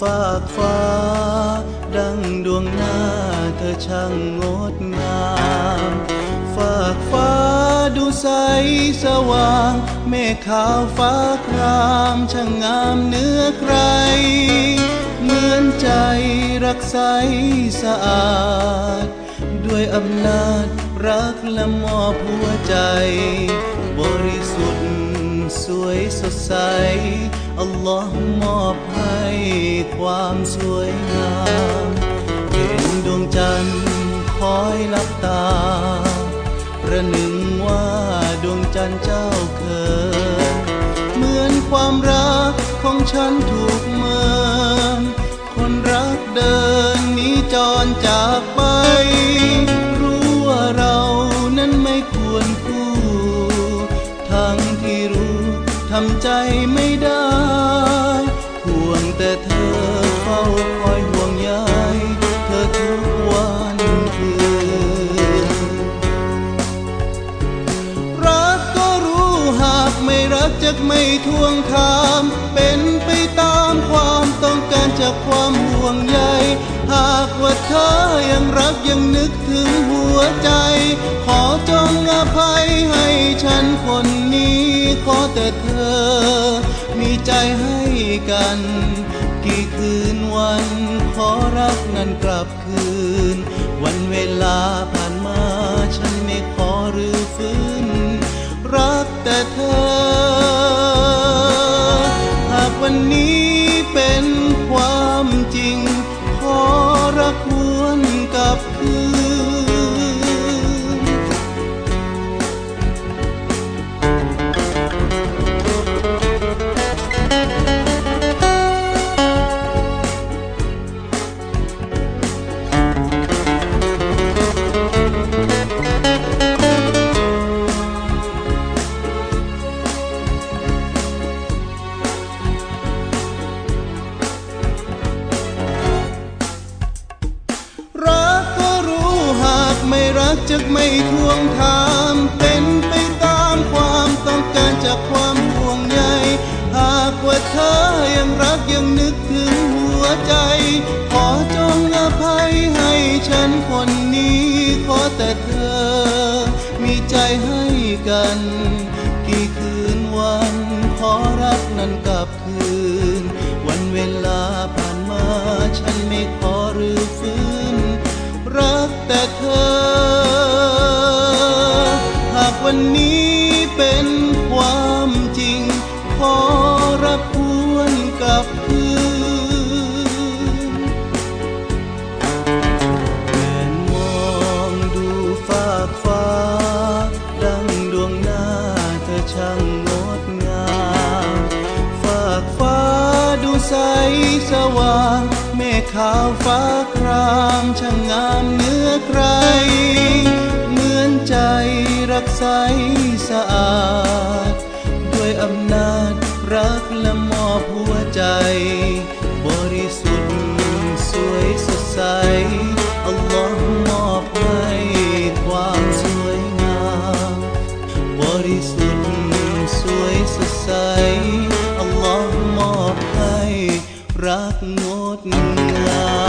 ฟากฟ้า ดังดวงหน้าเธอช่างงดงาม ฝากฟ้าดูใสสว่าง เมฆขาวฟ้าครามช่างงามเนื้อใคร เหมือนใจรักใสสะอาด ด้วยอำนาจรักและมอบหัวใจ บริสุทธิ์สวยสดใส อัลลอฮ์มอบ ความสวยงามเห็นดวงจันทร์คอยลับตา ประหนึ่งว่าดวงจันทร์เจ้าเคยเหมือนความรักของฉันถูกเมินคนรักเดินหนี้จรจากไป รู้ว่าเรานั้นไม่ควรคู่ ทั้งที่รู้ทำใจไม่ได้ ไม่รักจะไม่ทวงถาม เป็นไปตามความต้องการจากความห่วงใย หากว่าเธอยังรักยังนึกถึงหัวใจ ขอจงอภัยให้ฉันคนนี้ ขอแต่เธอ มีใจให้กัน กี่คืนวัน ขอรักนั้นกลับคืน วันเวลาผ่านมาฉันไม่ขอหรือฟื้นรักแต่เธอากไม่รักจะไม่ทวงถาม เป็นไปตามความต้องการจากความห่วงใยหากว่าเธอยังรักยังนึกถึงหัวใจ ขอจงอภัยให้ฉันคนนี้ ขอแต่เธอ มีใจให้กัน กี่คืนวัน ขอรักนั้นกลับคืนวัน รักแต่เธอ หากวันนี้เป็นความจริง ขอรับควนกับเธอ สสว่างเมฆขาวฟ้าครามช่างงามเนื้อใคร เหมือนใจรักใสสะอาด ม